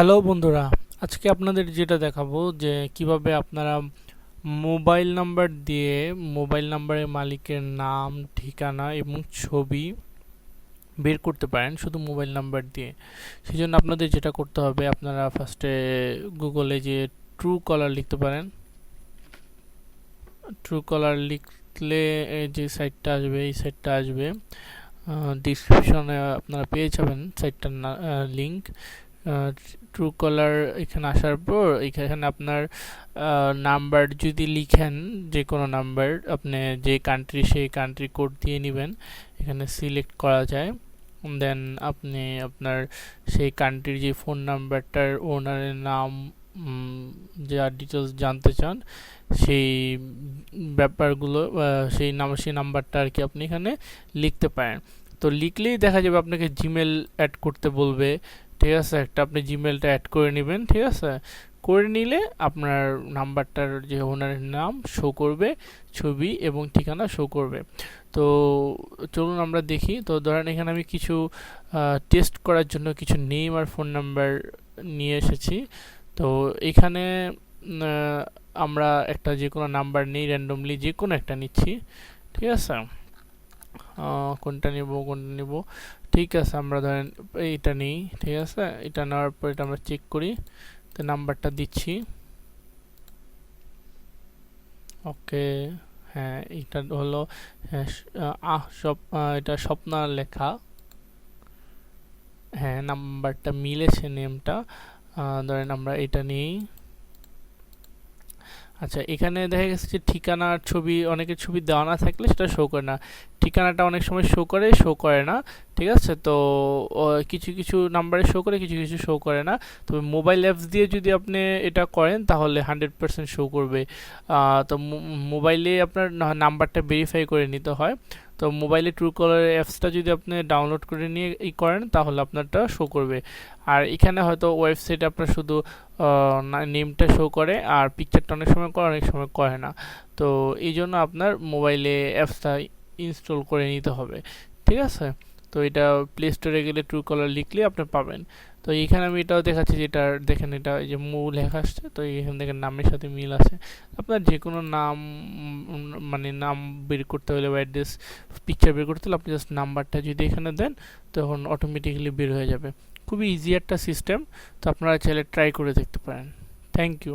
Hello বন্ধুরা, আজকে আপনাদের যেটা দেখাবো যে কীভাবে আপনারা মোবাইল নাম্বার দিয়ে মোবাইল নাম্বারের মালিকের নাম, ঠিকানা এবং ছবি বের করতে পারেন শুধু মোবাইল নাম্বার দিয়ে। সেই জন্য আপনাদের যেটা করতে হবে, আপনারা ফার্স্টে গুগলে যে ট্রু কলার লিখতে পারেন। ট্রু কলার লিখলে যে সাইটটা আসবে, এই সাইটটা আসবে। ডিসক্রিপশনে আপনারা পেয়ে যাবেন সাইটটার লিঙ্ক ট্রু কলার এখানে আসার পর এখানে আপনার নাম্বার যদি লিখেন যে কোনো নাম্বার আপনি যে কান্ট্রি সেই কান্ট্রি কোড দিয়ে নেবেন, এখানে সিলেক্ট করা যায়। দেন আপনি আপনার সেই কান্ট্রির যে ফোন নাম্বারটার ওনারের নাম যা ডিটেলস জানতে চান, সেই ব্যাপারগুলো সেই নাম, সেই নাম্বারটা আর কি আপনি এখানে লিখতে পারেন। তো লিখলেই দেখা যাবে আপনাকে জিমেল অ্যাড করতে বলবে। ঠিক আছে, একটা আপনি জিমেলটা অ্যাড করে নেবেন, ঠিক আছে? করে নিলে আপনার নাম্বারটার যে ওনারের নাম শো করবে, ছবি এবং ঠিকানা শো করবে। তো চলুন আমরা দেখি। তো ধরেন এখানে আমি কিছু টেস্ট করার জন্য কিছু নেম আর ফোন নাম্বার নিয়ে এসেছি। তো এখানে আমরা একটা যে কোনো নাম্বার নিই র্যান্ডমলি যে কোনো একটা নিচ্ছি, ঠিক আছে? কোনটা নিব কোনটা নিব। ঠিক আছে, আমরা ধরেন এইটা নিই, ঠিক আছে? এটা নেওয়ার পর এটা আমরা চেক করি। তো নাম্বারটা দিচ্ছি। ওকে হ্যাঁ এটা হলো আহ সব এটা স্বপ্নার লেখা। হ্যাঁ নাম্বারটা মিলেছে, নেমটা। ধরেন আমরা এটা নিই। আচ্ছা এখানে দেখা গেছে যে ঠিকানার ছবি, অনেকের ছবি দেওয়া না থাকলে সেটা শো করে না। ঠিকানাটা অনেক সময় শো করে শো করে না। ঠিক আছে? তো কিছু কিছু নাম্বারে শো করে, কিছু কিছু শো করে না। তবে মোবাইল অ্যাপস দিয়ে যদি আপনি এটা করেন, তাহলে হান্ড্রেড পারসেন্ট শো করবে। তো মোবাইলে আপনার নাম্বারটা ভেরিফাই করে নিতে হয়। তো মোবাইলে ট্রু কলার অ্যাপসটা যদি আপনি ডাউনলোড করে নিয়ে ই করেন, তাহলে আপনারটা শো করবে। আর এখানে হয়তো ওয়েবসাইটে আপনার শুধু নেমটা শো করে, আর পিকচারটা অনেক সময় করে, অনেক সময় করে না। তো এই জন্য আপনার মোবাইলে অ্যাপসটা ইনস্টল করে নিতে হবে। ঠিক আছে? তো এটা প্লে স্টোরে গেলে ট্রু কলার লিখলে আপনি পাবেন। তো এখানে আমি এটাও দেখাচ্ছি যেটা দেখেন এটা এই যে মু লেখা আসছে, তো এখান থেকে নামের সাথে মিল আছে। আপনার যে কোনো নাম মানে নাম বের করতে হলে বা অ্যাড্রেস পিকচার বের করতে হলে আপনি জাস্ট নাম্বারটা যদি এখানে দেন, তখন অটোমেটিক্যালি বের হয়ে যাবে। খুবই ইজি একটা সিস্টেম তো আপনারা চাইলে ট্রাই করে দেখতে পারেন। Thank you